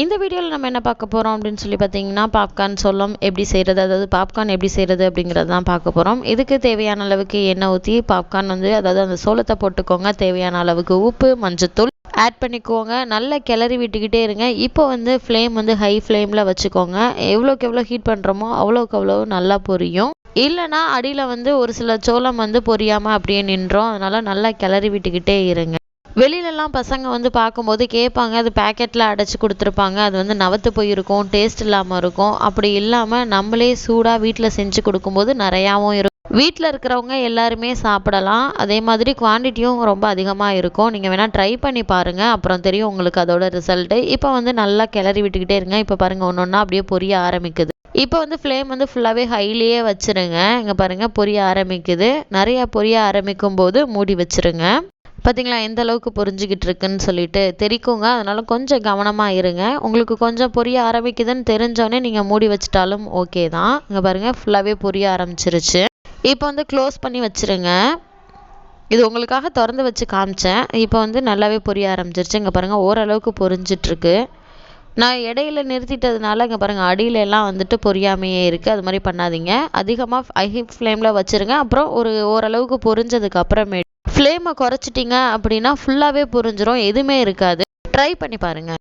இந்த வீடியோவில் நம்ம என்ன பார்க்க போகிறோம் அப்படின்னு சொல்லி பார்த்தீங்கன்னா பாப்கார்ன் சொல்லம் எப்படி செய்கிறது அதாவது பாப்கார்ன் எப்படி செய்கிறது அப்படிங்கிறது தான் பார்க்க போகிறோம் இதுக்கு தேவையான அளவுக்கு எண்ணெய் ஊற்றி பாப்கார்ன் வந்து அதாவது அந்த சோளத்தை போட்டுக்கோங்க. தேவையான அளவுக்கு உப்பு மஞ்சத்தூள் ஆட் பண்ணிக்கோங்க. நல்லா கிளறி விட்டுக்கிட்டே இருங்க. இப்போ வந்து ஃப்ளேம் வந்து ஹை ஃப்ளேமில் வச்சுக்கோங்க. எவ்வளோக்கு எவ்வளோ ஹீட் பண்ணுறோமோ அவ்வளோக்கு அவ்வளோ நல்லா பொரியும். இல்லைன்னா அடியில் வந்து ஒரு சில சோளம் வந்து பொரியாமல் அப்படியே நின்றோம். அதனால் நல்லா கிளறி விட்டுக்கிட்டே இருங்க. வெளியிலலாம் பசங்க வந்து பார்க்கும்போது கேட்பாங்க அது பேக்கெட்டில் அடைச்சி கொடுத்துருப்பாங்க அது வந்து நவத்து போயிருக்கும் டேஸ்ட் இல்லாமல் இருக்கும். அப்படி இல்லாமல் நம்மளே சூடாக வீட்டில் செஞ்சு கொடுக்கும்போது நிறையாவும் இருக்கும். வீட்டில் இருக்கிறவங்க எல்லாருமே சாப்பிடலாம். அதே மாதிரி குவான்டிட்டியும் ரொம்ப அதிகமாக இருக்கும். நீங்கள் வேணால் ட்ரை பண்ணி பாருங்கள் அப்புறம் தெரியும் உங்களுக்கு அதோட ரிசல்ட்டு இப்போ வந்து நல்லா கிளறி விட்டுக்கிட்டே இருங்க. இப்போ பாருங்கள் ஒன்று ஒன்றா அப்படியே பொரிய ஆரம்பிக்குது. இப்போ வந்து ஃப்ளேம் வந்து ஃபுல்லாகவே ஹைலியே வச்சுருங்க. இங்கே பாருங்கள் பொரிய ஆரம்பிக்குது. நிறையா பொரிய ஆரம்பிக்கும் போது மூடி வச்சுருங்க. பார்த்தீங்களா எந்த அளவுக்கு பொரிஞ்சுக்கிட்டு இருக்குன்னு சொல்லிட்டு தெரிக்குங்க அதனால் கொஞ்சம் கவனமாக இருங்க. உங்களுக்கு கொஞ்சம் பொரிய ஆரம்பிக்குதுன்னு தெரிஞ்சோடனே நீங்கள் மூடி வச்சிட்டாலும் ஓகே தான். இங்கே பாருங்கள் ஃபுல்லாகவே பொரிய ஆரம்பிச்சிருச்சு. இப்போ வந்து க்ளோஸ் பண்ணி வச்சுருங்க. இது உங்களுக்காக திறந்து வச்சு காமிச்சேன். இப்போ வந்து நல்லாவே பொரிய ஆரம்பிச்சிருச்சு. இங்கே பாருங்கள் ஓரளவுக்கு பொரிஞ்சிட்ருக்கு. நான் இடையில நிறுத்திட்டதுனால இங்கே பாருங்கள் அடியில எல்லாம் வந்துட்டு பொரியாமையே இருக்குது அது மாதிரி பண்ணாதீங்க. அதிகமாக ஹை ஃப்ளேமில் வச்சுருங்க. அப்புறம் ஒரு ஓரளவுக்கு பொரிஞ்சதுக்கு அப்புறமேட்டு ஃப்ளேமை குறைச்சிட்டிங்க அப்படின்னா ஃபுல்லாகவே புரிஞ்சிடும் எதுவுமே இருக்காது. ட்ரை பண்ணி பாருங்கள்